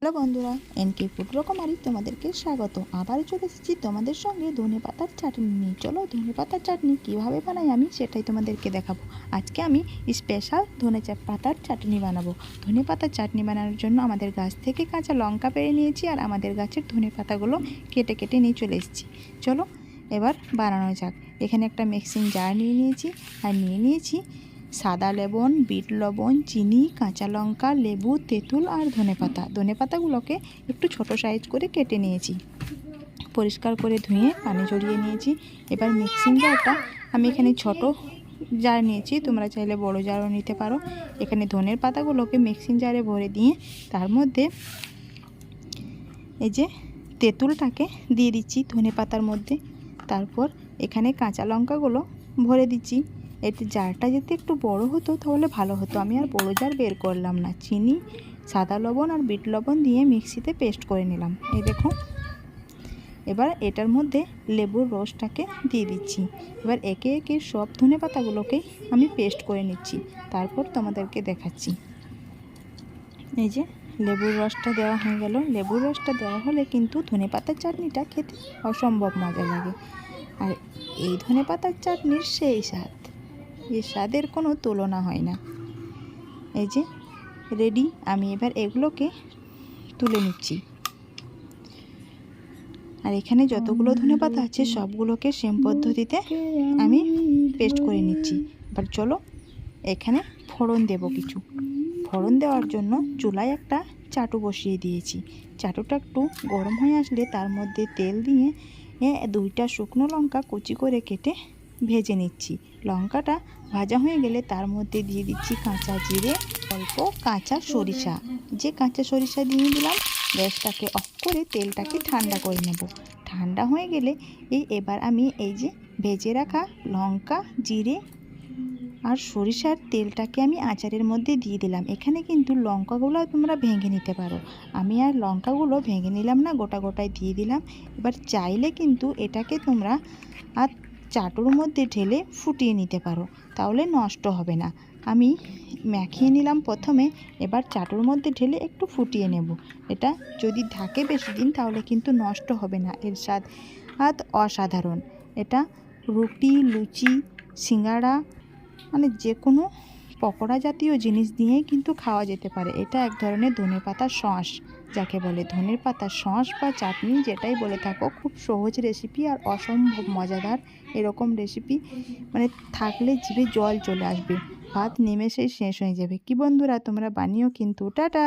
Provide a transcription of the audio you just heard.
Hello বন্ধুরা NK food রকমারি তোমাদেরকে স্বাগত। আবার চলে এসেছি তোমাদের সঙ্গে ধনে পাতার চাটনি নিয়ে। চলো ধনে পাতার চাটনি কীভাবে বানাই আমি সেটাই তোমাদেরকে দেখাবো। আজকে আমি স্পেশাল ধনে চা- পাতার চাটনি বানাবো। ধনে পাতার চাটনি বানানোর জন্য আমাদের গাছ থেকে কাঁচা লঙ্কা পেরে নিয়েছি আর আমাদের গাছের ধনে পাতাগুলো কেটে কেটে নিয়ে চলে এসেছি। চলো এবার বানানো যাক। এখানে একটা মিক্সিং জার নিয়ে নিয়েছি আর নিয়ে নিয়েছি সাদা লবণ বিট লবণ, চিনি, কাঁচা লঙ্কা, লেবু, তেঁতুল আর ধনেপাতা ধনেপাতাগুলোকে একটু ছোট সাইজ করে কেটে নিয়েছি। পরিষ্কার করে ধুয়ে পানি জড়িয়ে নিয়েছি। এবার মিক্সিং জারটা আমি এখানে ছোট জার নিয়েছি। তোমরা চাইলে বড় জারও নিতে পারো। এখানে ধনের পাতাগুলোকে মিক্সিং জারে ভরে দিয়ে তার মধ্যে এই যে তেঁতুলটাকে দিয়ে দিচ্ছি ধনে পাতার মধ্যে। তারপর এখানে কাঁচা লঙ্কাগুলো ভরে দিচ্ছি। এতে জারটা যদি একটু বড় হতো তাহলে ভালো হতো। আমি আর বড় জার বের করলাম না। চিনি, সাদা লবণ আর বিট লবণ দিয়ে মিক্সিতে পেস্ট করে নিলাম। এই দেখো এবার এটার মধ্যে লেবুর রসটাকে দিয়ে দিচ্ছি। এবার একে একে সব ধনে পাতাগুলোকে আমি পেস্ট করে নিচ্ছি। তারপর তোমাদেরকে দেখাচ্ছি। এই যে লেবুর রসটা দেওয়া হয়ে গেল। লেবুর রসটা দেওয়া হলে কিন্তু ধনে পাতার চাটনিটা খেতে অসম্ভব মজা লাগে। আর এই ধনে পাতার চাটনির সেই স্বাদ। এর স্বাদের কোনো তুলনা হয় না। এই যে রেডি আমি এবার এগুলোকে তুলে নিচ্ছি। আর এখানে যতগুলো ধনে পাতা আছে, সবগুলোকে সেম পদ্ধতিতে আমি পেস্ট করে নিচ্ছি। এবার চলো, এখানে ফোড়ন দেব কিছু। ফোড়ন দেওয়ার জন্য চুলায় একটা চাটু বসিয়ে দিয়েছি। চাটুটা একটু গরম হয়ে আসলে তার মধ্যে তেল দিয়ে দুইটা শুকনো লঙ্কা কুচি করে কেটে ভেজে নিচ্ছি। লঙ্কাটা ভাজা হয়ে গেলে তার মধ্যে দিয়ে দিচ্ছি কাঁচা জিরে, অল্প কাঁচা সরিষা। যে কাঁচা সরিষা দিয়ে দিলাম, গ্যাসটাকে অফ করে তেলটাকে ঠান্ডা করে নেব। ঠান্ডা হয়ে গেলে এই এবার আমি এই যে ভেজে রাখা লঙ্কা, জিরে আর সরিষার তেলটাকে আমি আচারের মধ্যে দিয়ে দিলাম। এখানে কিন্তু লঙ্কাগুলো তোমরা ভেঙে নিতে পারো। আমি আর লঙ্কাগুলো ভেঙে নিলাম না, গোটা গোটায় দিয়ে দিলাম। এবার চাইলে কিন্তু এটাকে তোমরা আর চাটুর মধ্যে ঢেলে ফুটিয়ে নিতে পারো, তাহলে নষ্ট হবে না। আমি মাখিয়ে নিলাম প্রথমে, এবার চাটুর মধ্যে ঢেলে একটু ফুটিয়ে নেব। এটা যদি থাকে বেশি দিন, তাহলে কিন্তু নষ্ট হবে না, এর স্বাদ আর অসাধারণ। এটা রুটি, লুচি, সিঙ্গাড়া মানে যে কোনো পকোড়া জাতীয় জিনিস দিয়েই কিন্তু খাওয়া যেতে পারে। এটা এক ধরনের ধনে পাতার সস। যাকে বলে ধনের পাতার সস বা চাটনি, যেটাই বলে থাকো, খুব সহজ রেসিপি আর অসম্ভব মজাদার এরকম রেসিপি মানে থাকলে জিভে জল চলে আসবে। ভাত নেমে সেই শেষ হয়ে যাবে। কি বন্ধুরা, তোমরা বানিও কিন্তু। টাটা!